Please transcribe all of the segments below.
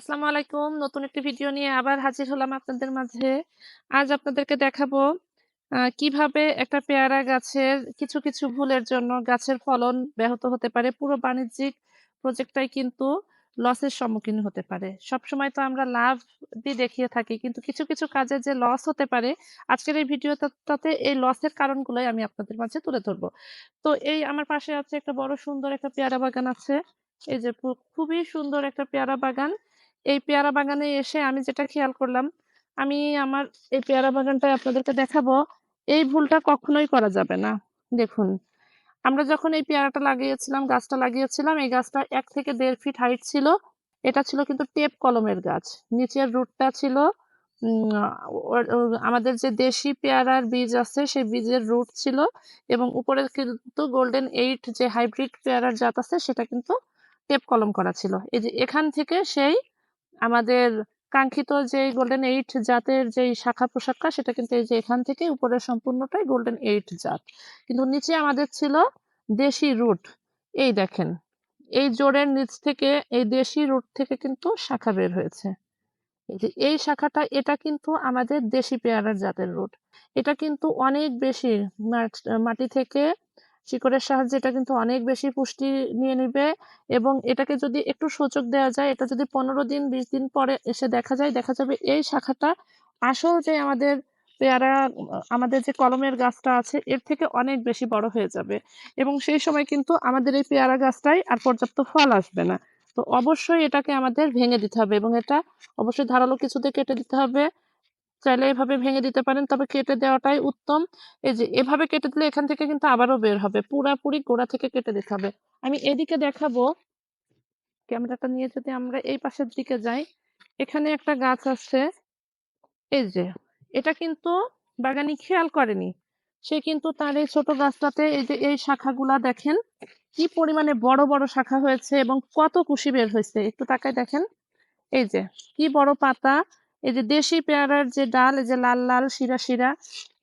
আসসালামু আলাইকুম। নতুন একটি ভিডিও নিয়ে আবার হাজির হলাম আপনাদের মাঝে। আজ আপনাদেরকে দেখাবো কীভাবে একটা পেয়ারা গাছের কিছু, কিছু ভুলের জন্য গাছের ফলন ব্যাহত হতে পারে। পুরো বাণিজ্যিক প্রজেক্টটাই কিন্তু লসের সম্মুখীন হতে পারে। সবসময় তো আমরা লাভ দিয়ে দেখিয়ে থাকি। কিন্তু কিছু, কিছু কাজে যে লস হতে পারে, আজকের এই ভিডিওটাতে এই লসের কারণগুলোই আমি আপনাদের মাঝে তুলে ধরবো। তো এই আমার পাশে আছে একটা বড় সুন্দর একটা পেয়ারা বাগান আছে। এই যে খুবই সুন্দর একটা পেয়ারা বাগান। এই পেয়ারা বাগানে এসে আমি যেটা খেয়াল করলাম, আমি আমার এই পেয়ারা বাগানটায় আপনাদেরকে দেখাবো। এই ভুলটা কখনোই করা যাবে না। দেখুন, আমরা যখন এই পেয়ারাটা লাগিয়েছিলাম, গাছটা লাগিয়েছিলাম, এই গাছটা এক থেকে দেড় ফিট হাইট ছিল। এটা ছিল কিন্তু টেপ কলমের গাছ। নিচের রুটটা ছিল আমাদের যে দেশি পেয়ারার বীজ আছে, সেই বীজের রুট ছিল এবং উপরে কিন্তু গোল্ডেন এইট যে হাইব্রিড পেয়ারার জাত আছে, সেটা কিন্তু টেপ কলম করা ছিল। এই যে এখান থেকে সেই আমাদের কাঙ্ক্ষিত যে গোল্ডেন 8 জাতের যেই শাখা-প্রশাখা সেটা কিন্তু এই যে এখান থেকে উপরের সম্পূর্ণটাই গোল্ডেন এইট জাত। কিন্তু নিচে আমাদের ছিল দেশি রুট। এই দেখেন, এই জোড়ের নিচ থেকে এই দেশি রুট থেকে কিন্তু শাখা বের হয়েছে। যে এই শাখাটা এটা কিন্তু আমাদের দেশি পেয়ারার জাতের রুট। এটা কিন্তু অনেক বেশি মাটি থেকে শিকড়ের সাহায্যে এটা কিন্তু অনেক বেশি পুষ্টি নিয়ে নিবে এবং এটাকে যদি একটু সূচক দেওয়া যায়, এটা যদি ১৫ দিন ২০ দিন পরে এসে দেখা যায়, দেখা যাবে এই শাখাটা আসল যে আমাদের পেয়ারা আমাদের যে কলমের গাছটা আছে এর থেকে অনেক বেশি বড় হয়ে যাবে এবং সেই সময় কিন্তু আমাদের এই পেয়ারা গাছটাই আর পর্যাপ্ত ফল আসবে না। তো অবশ্যই এটাকে আমাদের ভেঙে দিতে হবে এবং এটা অবশ্যই ধারালো কিছুতে কেটে দিতে হবে। চাইলে এভাবে ভেঙে দিতে পারেন, তবে কেটে দেওয়াটাই উত্তম। এই যে এভাবে কেটে দিলে এখান থেকে কিন্তু আবারও বের হবে। পুরাপুরি গোড়া থেকে কেটে দিতে হবে। আমি এদিকে দেখাবো ক্যামেরাটা নিয়ে যদি আমরা এই পাশের দিকে যাই, এখানে একটা গাছ আছে। এই যে, এটা কিন্তু বাগানি খেয়াল করেনি। সে কিন্তু তার এই ছোট গাছটাতে এই যে এই শাখাগুলা দেখেন, কি পরিমাণে বড়, বড় শাখা হয়েছে এবং কত কুশি বের হয়েছে একটু তাকায় দেখেন। এই যে, কি বড় পাতা। এই যে দেশি পেয়ারার যে ডাল, এই যে লাল, লাল শিরা, শিরা।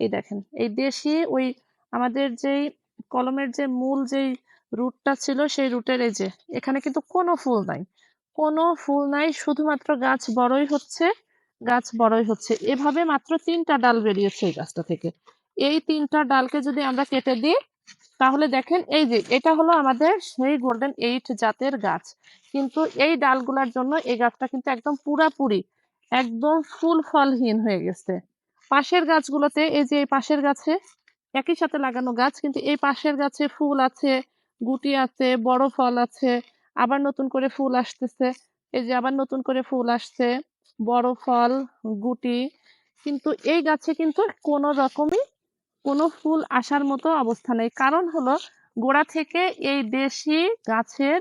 এই দেখেন, এই দেশি ওই আমাদের যেই কলমের যে মূল যেই রুটটা ছিল, সেই রুটের এই যে, এখানে কিন্তু কোনো ফুল নাই। কোনো ফুল নাই, শুধুমাত্র গাছ বড়ই হচ্ছে, গাছ বড়ই হচ্ছে। এভাবে মাত্র তিনটা ডাল বেরিয়েছে এই গাছটা থেকে। এই তিনটা ডালকে যদি আমরা কেটে দিই, তাহলে দেখেন এই যে, এটা হলো আমাদের সেই গোল্ডেন এইট জাতের গাছ। কিন্তু এই ডালগুলার জন্য এই গাছটা কিন্তু একদম পুরাপুরি একদম ফুল ফলহীন হয়ে গেছে। পাশের গাছগুলোতে এই যে এই পাশের গাছে একই সাথে লাগানো গাছ কিন্তু এই পাশের গাছে ফুল আছে, গুটি আছে, বড় ফল আছে, আবার নতুন করে ফুল আসতেছে। এই যে আবার নতুন করে ফুল আসছে, বড় ফল, গুটি। কিন্তু এই গাছে কিন্তু কোনো রকমই কোনো ফুল আসার মতো অবস্থা নেই। কারণ হলো গোড়া থেকে এই দেশি গাছের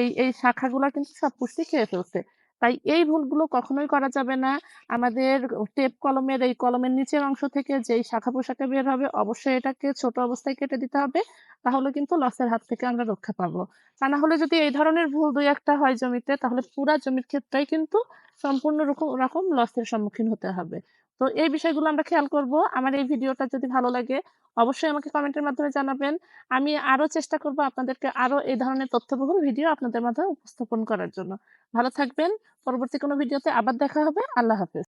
এই, এই শাখাগুলো কিন্তু সব পুষ্টি খেয়ে ফেলছে। তাই এই ভুলগুলো কখনোই করা যাবে না। আমাদের টেপ কলমের এই কলমের নিচের অংশ থেকে যেই শাখা পোশাকে বের হবে, অবশ্যই এটাকে ছোট অবস্থায় কেটে দিতে হবে। তাহলে কিন্তু লসের হাত থেকে আমরা রক্ষা পাবো। তা না হলে যদি এই ধরনের ভুল দুই একটা হয় জমিতে, তাহলে পুরা জমির ক্ষেত্রেই কিন্তু সম্পূর্ণ রকম লসের সম্মুখীন হতে হবে। তো এই বিষয়গুলো আমরা খেয়াল করব। আমার এই ভিডিওটা যদি ভালো লাগে, অবশ্যই আমাকে কমেন্টের মাধ্যমে জানাবেন। আমি আরও চেষ্টা করব আপনাদেরকে আরও এই ধরনের তথ্যবহুল ভিডিও আপনাদের মাধ্যমে উপস্থাপন করার জন্য। ভালো থাকবেন। পরবর্তী কোনো ভিডিওতে আবার দেখা হবে। আল্লাহ হাফেজ।